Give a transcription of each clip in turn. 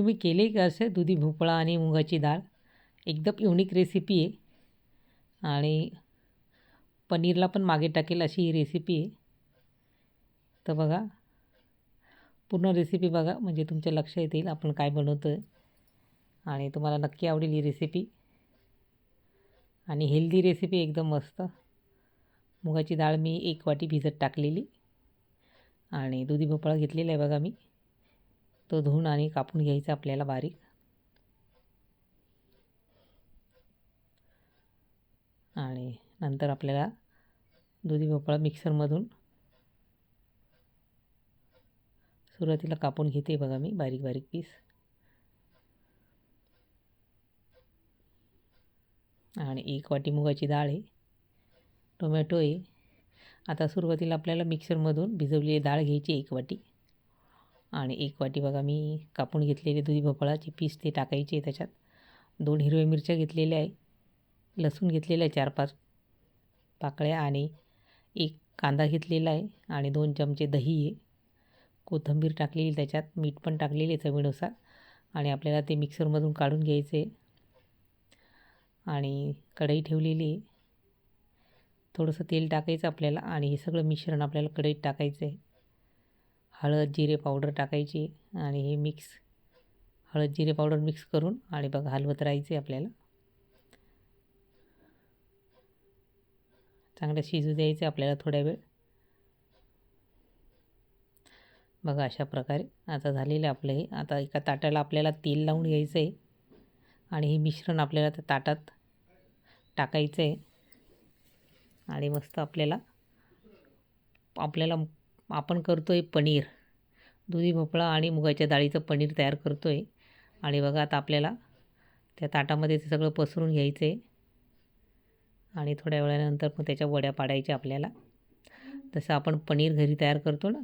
तुम्ही केले का असं? दुधी भोपळा आणि मुगाची डाळ. एकदम युनिक रेसिपी आहे. आणि पनीरला पण मागे टाकेल अशी ही रेसिपी आहे. तर बघा पूर्ण रेसिपी बघा म्हणजे तुमच्या लक्षात येईल आपण काय बनवतो आहे आणि तुम्हाला नक्की आवडेल ही रेसिपी आणि हेल्दी रेसिपी एकदम मस्त. मुगाची डाळ मी एक वाटी भिजत टाकलेली. आणि दुधी भोपळा घेतलेला आहे बघा मी. तो धुवून आणि कापून घ्यायचा आपल्याला बारीक. आणि नंतर आपल्याला दुधी भोपळा मिक्सरमधून सुरुवातीला कापून घेते बघा मी बारीक बारीक पीस. आणि एक वाटी मुगाची डाळ आहे टोमॅटो आहे. आता सुरुवातीला आपल्याला मिक्सरमधून भिजवलेली डाळ घ्यायची एक वाटी. आणि एक वाटी बघा मी कापून घेतलेले दुधी भोपळाचे पीस ते टाकायचे त्याच्यात. दोन हिरव्या मिरच्या घेतलेल्या आहे लसूण घेतलेलं आहे चार पाच पाकळ्या आणि एक कांदा घेतलेला आहे आणि दोन चमचे दही आहे. कोथिंबीर टाकलेली त्याच्यात मीठ पण टाकलेले चवीनुसार आणि आपल्याला ते मिक्सरमधून काढून घ्यायचे आहे. आणि कढई ठेवलेली आहे. थोडंसं तेल टाकायचं आपल्याला आणि हे सगळं मिश्रण आपल्याला कढईत टाकायचं आहे. हळद जिरे पावडर टाकायची आणि हे मिक्स हळद जिरे पावडर मिक्स करून आणि बघा हलवत राहायचे आपल्याला. चांगलं शिजू द्यायचं आपल्याला थोड्या वेळ. बघा अशा प्रकारे आता झालेलं आपलं हे. आता एका ताटाला आपल्याला तेल लावून घ्यायचं आहे आणि हे मिश्रण आपल्याला त्या ताटात टाकायचं आहे आणि मस्त आपल्याला आपल्याला आपण करतो आहे पनीर. दुधी भोपळा आणि मुगाच्या डाळीचं पनीर तयार करतो आहे आणि बघा आता आपल्याला त्या ताटामध्ये ते सगळं पसरून घ्यायचं. आहे आणि थोड्या वेळानंतर मग त्याच्या वड्या पाडायच्या आपल्याला. जसं आपण पनीर घरी तयार करतो ना.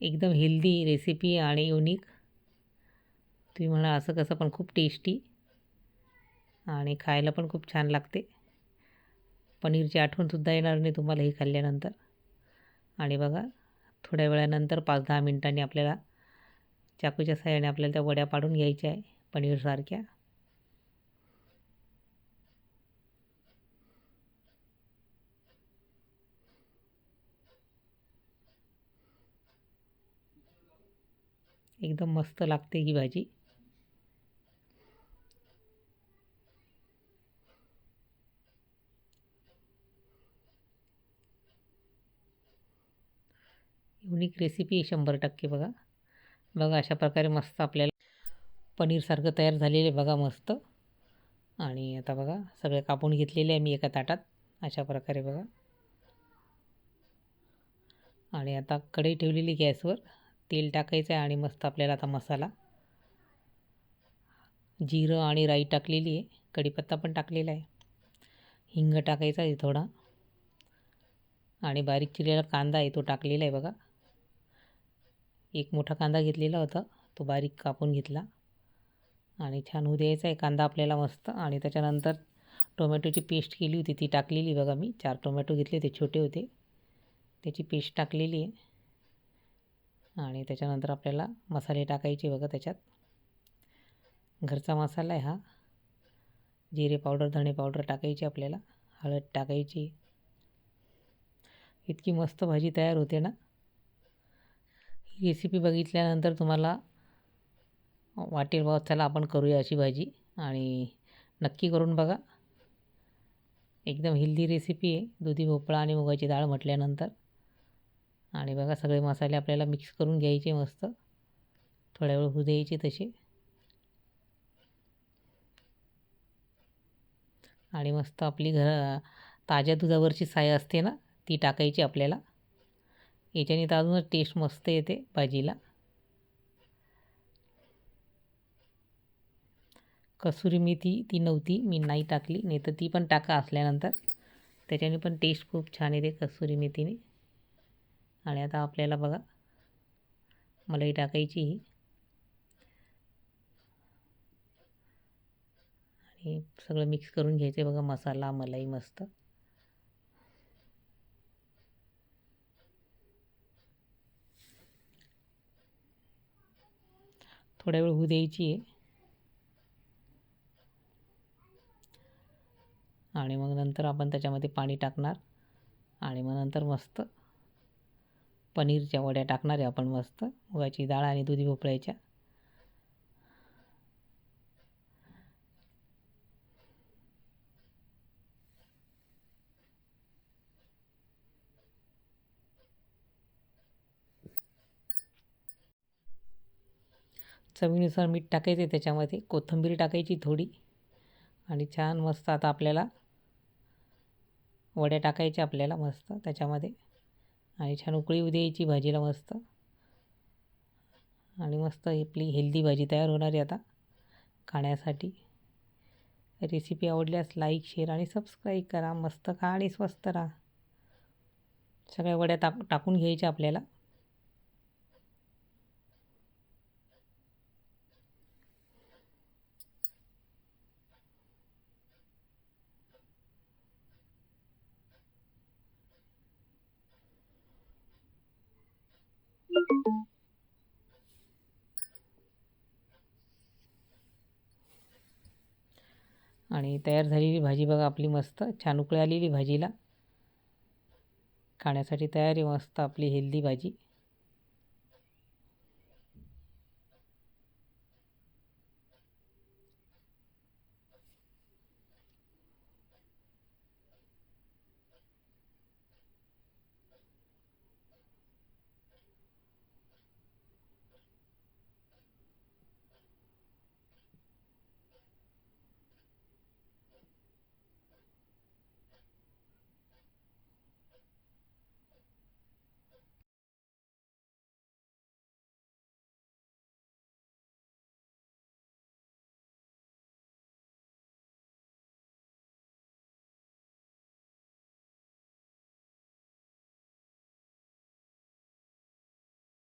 एकदम हेल्दी रेसिपी आणि युनिक. तुम्ही म्हणा असं कसं पण खूप टेस्टी. आणि खायला पण खूप छान लागते. पनीरची आठवणसुद्धा येणार नाही तुम्हाला हे खाल्ल्यानंतर. आणि बघा थोड्या वेळानंतर पाच दहा मिनटांनी आपल्याला चाकूच्या साह्याने आपल्याला त्या वड्या पाडून घ्यायच्या आहे पनीरसारख्या एकदम मस्त लागते ही भाजी. युनिक रेसिपी आहे शंभर टक्के बघा. बघा अशा प्रकारे मस्त आपल्याला पनीरसारखं तयार झालेलं आहे बघा मस्त. आणि आता बघा सगळे कापून घेतलेले आहे मी एका ताटात. अशा प्रकारे बघा. आणि आता कढई ठेवलेली गॅसवर. तेल टाकायचं आहे आणि मस्त आपल्याला आता मसाला. जिरं आणि राई टाकलेली आहे. कढीपत्ता पण टाकलेला आहे. हिंग टाकायचा आहे थोडा. आणि बारीक चिरलेला कांदा आहे तो टाकलेला आहे बघा. एक मोठा कांदा घेतलेला होता. तो बारीक कापून घेतला. आणि छान होऊ द्यायचा. आहे कांदा आपल्याला मस्त. आणि त्याच्यानंतर टोमॅटोची पेस्ट केली होती. ती टाकलेली बघा मी. चार टोमॅटो घेतले ते छोटे होते. त्याची पेस्ट टाकलेली आहे. आणि त्याच्यानंतर आपल्याला मसाले टाकायचे बघा त्याच्यात. घरचा मसाला आहे हा. जिरे पावडर धणे पावडर टाकायची आपल्याला. हळद टाकायची. इतकी मस्त भाजी तयार होते ना. रेसिपी बघितल्यानंतर तुम्हाला वाटेल बाबा चला आपण करूया अशी भाजी. आणि नक्की करून बघा. एकदम हेल्दी रेसिपी आहे. दुधी भोपळा आणि मुगाची डाळ म्हटल्यानंतर. आणि बघा सगळे मसाले आपल्याला मिक्स करून घ्यायचे मस्त. थोड्या वेळ होऊ द्यायचे तसे. आणि मस्त आपली घर ताज्या दुधावरची साय असते ना ती टाकायची आपल्याला. याच्याने तर अजूनच टेस्ट मस्त येते भाजीला. कसुरी मेथी ती नव्हती मी नाही टाकली नाही तर ती पण टाका असल्यानंतर. त्याच्याने पण टेस्ट खूप छान येते कसुरी मेथीने. आणि आता आपल्याला बघा मलाई टाकायची. ही आणि सगळं मिक्स करून घ्यायचं बघा मसाला मलाई मस्त. थोड्या वेळ होऊ द्यायची आहे. आणि मग नंतर आपण त्याच्यामध्ये पाणी टाकणार. आणि मग नंतर मस्त पनीरच्या वड्या टाकणार आहे आपण मस्त. मुगाची डाळ आणि दुधी भोपळ्याच्या. चवीनुसार मीठ टाकायचं आहे त्याच्यामध्ये. कोथिंबीर टाकायची थोडी. आणि छान मस्त आता आपल्याला वड्या टाकायच्या आपल्याला मस्त त्याच्यामध्ये. आणि छान उकळी येऊ द्यायची भाजीला मस्त. आणि मस्त आपली हेल्दी भाजी तयार होणार आहे आता खाण्यासाठी. रेसिपी आवडल्यास लाईक शेअर आणि सबस्क्राईब करा. मस्त खा आणि स्वस्त राहा. सगळ्या वड्या टाक टाकून घ्यायच्या आपल्याला. आणि तयार झालेली भाजी बघा आपली मस्त. छान उकळी आलेली भाजीला. खाण्यासाठी तयार आहे मस्त आपली हेल्दी भाजी.